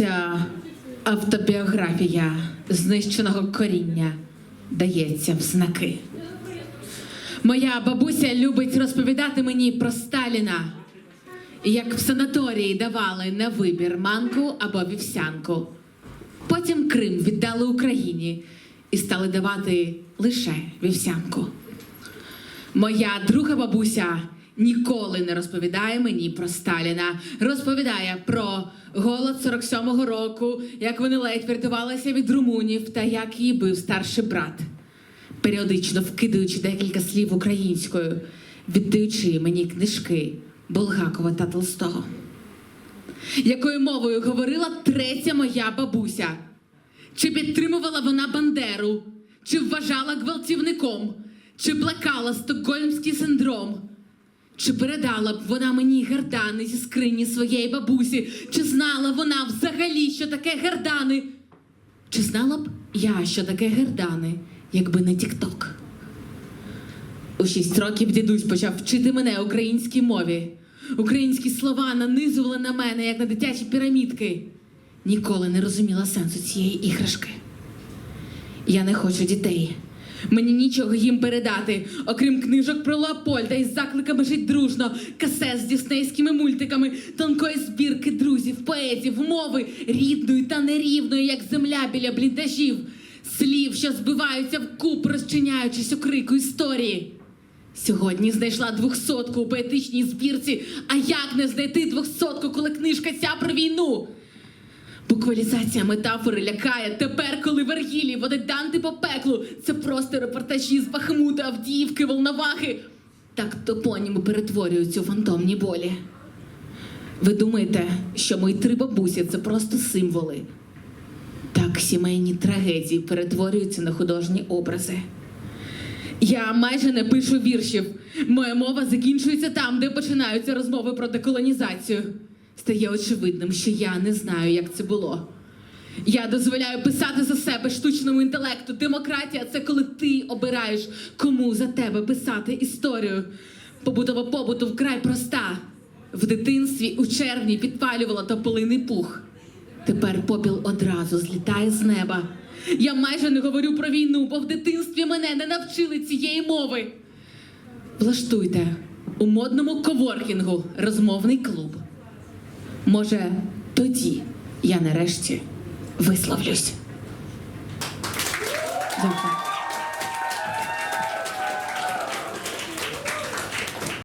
Ця автобіографія знищеного коріння дається в знаки. Моя бабуся любить розповідати мені про Сталіна, як в санаторії давали на вибір манку або вівсянку. Потім Крим віддали Україні і стали давати лише вівсянку. Моя друга бабуся ніколи не розповідає мені про Сталіна. Розповідає про голод 47-го року, як вони ледь врятувалися від румунів та як її бив старший брат, періодично вкидаючи декілька слів українською, віддаючи мені книжки Булгакова та Толстого. Якою мовою говорила третя моя бабуся? Чи підтримувала вона Бандеру? Чи вважала гвалтівником? Чи плакала стокгольмський синдром? Чи передала б вона мені гердани зі скрині своєї бабусі? Чи знала вона взагалі, що таке гердани? Чи знала б я, що таке гердани, якби не Тікток? У шість років дідусь почав вчити мене українській мові. Українські слова нанизували на мене, як на дитячі пірамідки. Ніколи не розуміла сенсу цієї іграшки. Я не хочу дітей. Мені нічого їм передати, окрім книжок про Леопольда із закликами жить дружно, касет з діснейськими мультиками, тонкої збірки друзів, поетів, мови рідної та нерівної, як земля біля бліндажів, слів, що збиваються в куп, розчиняючись у крику історії. Сьогодні знайшла двохсотку у поетичній збірці. А як не знайти двохсотку, коли книжка ця про війну? Буквалізація метафори лякає тепер, коли Вергілій водить Данти по пеклу. Це просто репортажі з Бахмута, Авдіївки, Волновахи. Так топоніми перетворюються у фантомні болі. Ви думаєте, що мої три бабусі це просто символи? Так сімейні трагедії перетворюються на художні образи. Я майже не пишу віршів. Моя мова закінчується там, де починаються розмови про деколонізацію. Стає очевидним, що я не знаю, як це було. Я дозволяю писати за себе штучному інтелекту. Демократія це коли ти обираєш, кому за тебе писати історію. Побутова побуту вкрай проста. В дитинстві у червні підпалювала тополиний пух. Тепер попіл одразу злітає з неба. Я майже не говорю про війну, бо в дитинстві мене не навчили цієї мови. Влаштуйте у модному коворкінгу розмовний клуб. Може, тоді я нарешті висловлюсь. Дякую.